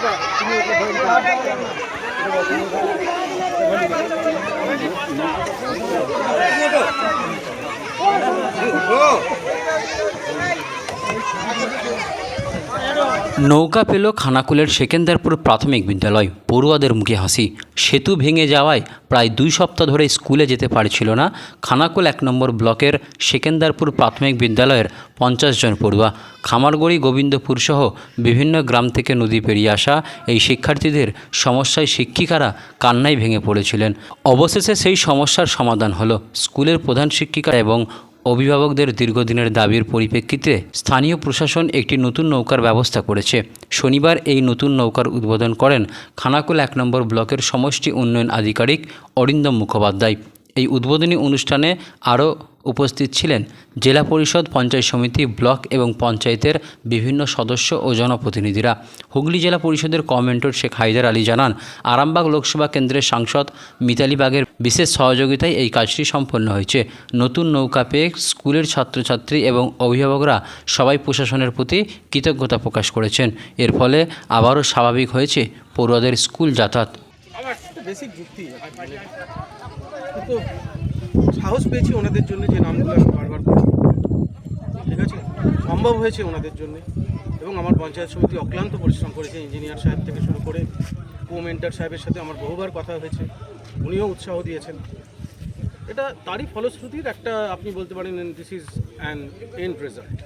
তুমি নৌকা পেল খানাকুলের সেকেন্দারপুর প্রাথমিক বিদ্যালয়। পড়ুয়াদের মুখে হাসি। সেতু ভেঙে যাওয়ায় প্রায় দুই সপ্তাহ ধরে স্কুলে যেতে পারছিল না খানাকুল এক নম্বর ব্লকের সেকেন্দারপুর প্রাথমিক বিদ্যালয়ের পঞ্চাশ জন পড়ুয়া। খামারগড়ি, গোবিন্দপুর সহ বিভিন্ন গ্রাম থেকে নদী পেরিয়ে আসা এই শিক্ষার্থীদের সমস্যায় শিক্ষিকারা কান্নায় ভেঙে পড়েছিলেন। অবশেষে সেই সমস্যার সমাধান হলো। স্কুলের প্রধান শিক্ষিকা এবং অভিভাবকদের দীর্ঘদিনের দাবির পরিপ্রেক্ষিতে স্থানীয় প্রশাসন একটি নতুন নৌকার ব্যবস্থা করেছে। শনিবার এই নতুন নৌকার উদ্বোধন করেন খানাকুল এক নম্বর ব্লকের সমষ্টি উন্নয়ন আধিকারিক অরিন্দম মুখোপাধ্যায়। এই উদ্বোধনী অনুষ্ঠানে আরও উপস্থিত ছিলেন জেলা পরিষদ, পঞ্চায়েত সমিতি, ব্লক এবং পঞ্চায়েতের বিভিন্ন সদস্য ও জনপ্রতিনিধিরা। হুগলি জেলা পরিষদের কমেন্টর শেখ হায়দার আলী জানান, আরামবাগ লোকসভা কেন্দ্রের সাংসদ মিতালি বাগের বিশেষ সহযোগিতায় এই কাজটি সম্পন্ন হয়েছে। নতুন নৌকা পেয়ে স্কুলের ছাত্রছাত্রী এবং অভিভাবকরা সবাই প্রশাসনের প্রতি কৃতজ্ঞতা প্রকাশ করেছেন। এর ফলে আবারও স্বাভাবিক হয়েছে পড়ুয়াদের স্কুল যাতায়াত। সাহস পেয়েছি ওনাদের জন্য যে নামগুলো আমি বারবার বলি ঠিক আছে? সম্ভব হয়েছে ওনাদের জন্য। এবং আমার পঞ্চায়েত সমিতি অক্লান্ত পরিশ্রম করেছে ইঞ্জিনিয়ার সাহেব থেকে শুরু করে কো মেন্টার সাহেবের সাথে আমার বহুবার কথা হয়েছে। উনিও উৎসাহ দিয়েছেন। এটা তারই ফলশ্রুতির একটা, আপনি বলতে পারেন this is an end result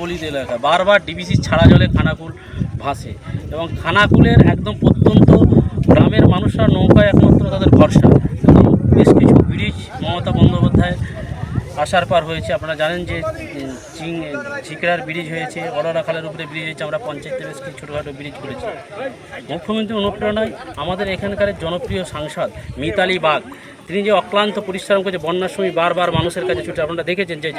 বন্যা এলাকা বারবার ডিবিসি ছাড়া জলে খানাকুল ভাসে। এবং খানাকুলের একদম প্রত্যন্ত গ্রামের মানুষরা নৌকায় একমাত্র তাদের ভরসা এবং বেশ কিছু ব্রিজ মমতা বন্দ্যোপাধ্যায় আসার পার হয়েছে, আপনারা জানেন যে চিং, ঝিকরার ব্রিজ হয়েছে, অররা খালের উপরে ব্রিজ হয়েছে, আমরা পঞ্চায়েতে বেশ কিছু ছোটোখাটো ব্রিজ করেছি। মুখ্যমন্ত্রী অনুপ্রেরণায় আমাদের এখানকার জনপ্রিয় সাংসদ মিতালি বাগ, তিনি যে অক্লান্ত পরিশ্রম করেছে, বন্যার সময় বারবার মানুষের কাছে ছুটে, আপনারা দেখেছেন যে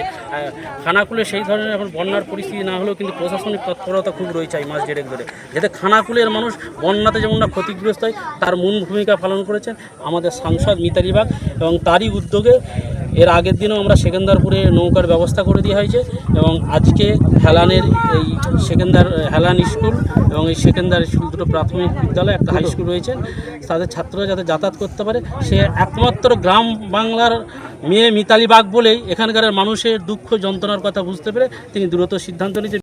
খানাকুলে সেই ধরনের এখন বন্যার পরিস্থিতি না হলেও কিন্তু প্রশাসনিক তৎপরতা খুব রয়েছে এই মাস দেড়েক ধরে। যাতে খানাকুলের মানুষ বন্যাতে যেমন না ক্ষতিগ্রস্ত হয়, তার মূল ভূমিকা পালন করেছেন আমাদের সাংসদ মিতালি বাগ এবং তারই উদ্যোগে এর আগের দিনও আমরা সেকেন্দারপুরে নৌকার ব্যবস্থা করে দেওয়া হয়েছে এবং আজকে হেলানের এই সেকেন্দার হেলান স্কুল এবং এই সেকেন্দার স্কুল দুটো প্রাথমিক বিদ্যালয়, একটা হাই স্কুল রয়েছে। তাদের ছাত্ররা যাতে যাতায়াত করতে পারে, সে একমাত্র গ্রাম বাংলার মেয়ে মিতালি বাগ বলেই এখানকার মানুষের দুঃখ যন্ত্রণার কথা বুঝতে পেরে তিনি দ্রুত সিদ্ধান্ত নিয়েছে